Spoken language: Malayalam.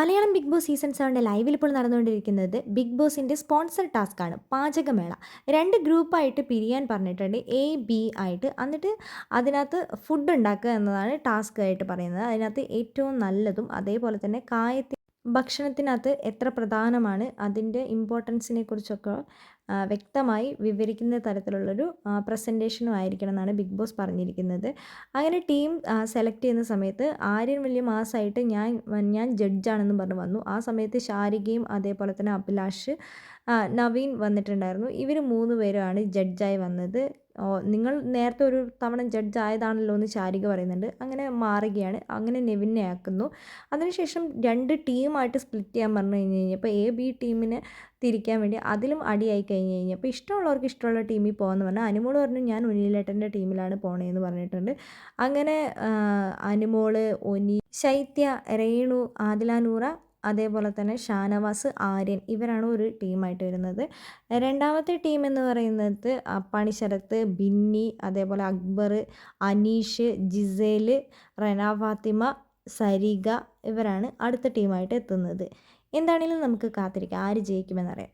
മലയാളം ബിഗ് ബോസ് സീസൺ സെവന്റെ ലൈവിൽ ഇപ്പോൾ നടന്നുകൊണ്ടിരിക്കുന്നത് ബിഗ് ബോസിന്റെ സ്പോൺസർ ടാസ്ക് ആണ് പാചകമേള. രണ്ട് ഗ്രൂപ്പായിട്ട് പിരിയാൻ പറഞ്ഞിട്ടുണ്ട് എ ബി ആയിട്ട്. എന്നിട്ട് അതിനകത്ത് ഫുഡ് ഉണ്ടാക്കുക എന്നതാണ് ടാസ്ക് ആയിട്ട് പറയുന്നത്. അതിനകത്ത് ഏറ്റവും നല്ലതും അതേപോലെ തന്നെ കായത്തിൽ ഭക്ഷണത്തിനകത്ത് എത്ര പ്രധാനമാണ് അതിന്റെ ഇമ്പോർട്ടൻസിനെ കുറിച്ചൊക്കെ വ്യക്തമായി വിവരിക്കുന്ന തരത്തിലുള്ളൊരു പ്രസന്റേഷനും ആയിരിക്കണം എന്നാണ് ബിഗ് ബോസ് പറഞ്ഞിരിക്കുന്നത്. അങ്ങനെ ടീം സെലക്ട് ചെയ്യുന്ന സമയത്ത് ആര്യൻ വലിയ മാസമായിട്ട് ഞാൻ ഞാൻ ജഡ്ജാണെന്ന് പറഞ്ഞ് വന്നു. ആ സമയത്ത് ശാരികയും അതേപോലെ തന്നെ അഭിലാഷ് നവീൻ വന്നിട്ടുണ്ടായിരുന്നു. ഇവർ മൂന്ന് പേരുമാണ് ജഡ്ജായി വന്നത്. നിങ്ങൾ നേരത്തെ ഒരു തവണ ജഡ്ജ് ആയതാണല്ലോ എന്ന് ചാരിക പറയുന്നുണ്ട്. അങ്ങനെ മാറുകയാണ്. അങ്ങനെ നെവിനെ ആക്കുന്നു. അതിനുശേഷം രണ്ട് ടീമായിട്ട് സ്പ്ലിറ്റ് ചെയ്യാൻ പറഞ്ഞു കഴിഞ്ഞ് കഴിഞ്ഞപ്പോൾ എ ബി ടീമിനെ തിരിക്കാൻ വേണ്ടി അതിലും അടിയായി കഴിഞ്ഞ് അപ്പോൾ ഇഷ്ടമുള്ളവർക്ക് ഇഷ്ടമുള്ള ടീമിൽ പോകാമെന്ന് പറഞ്ഞു അനുമോൾ പറഞ്ഞു ഞാൻ ഉനിലേട്ടന്റെ ടീമിലാണ് പോണേന്ന് പറഞ്ഞിട്ടുണ്ട്. അങ്ങനെ അനുമോൾ ഒനി ശൈത്യ രേണു ആദിലാനൂറ അതേപോലെ തന്നെ ഷാനവാസ് ആര്യൻ ഇവരാണ് ഒരു ടീമായിട്ട് വരുന്നത്. രണ്ടാമത്തെ ടീം എന്ന് പറയുന്നത് പണിശരത്ത് ബിന്നി അതേപോലെ അക്ബർ അനീഷ് ജിസേൽ റന ഫാത്തിമ സരിക ഇവരാണ് അടുത്ത ടീമായിട്ട് എത്തുന്നത്. എന്താണെങ്കിലും നമുക്ക് കാത്തിരിക്കാം. ആര് ജയിക്കുമെന്നറിയാം.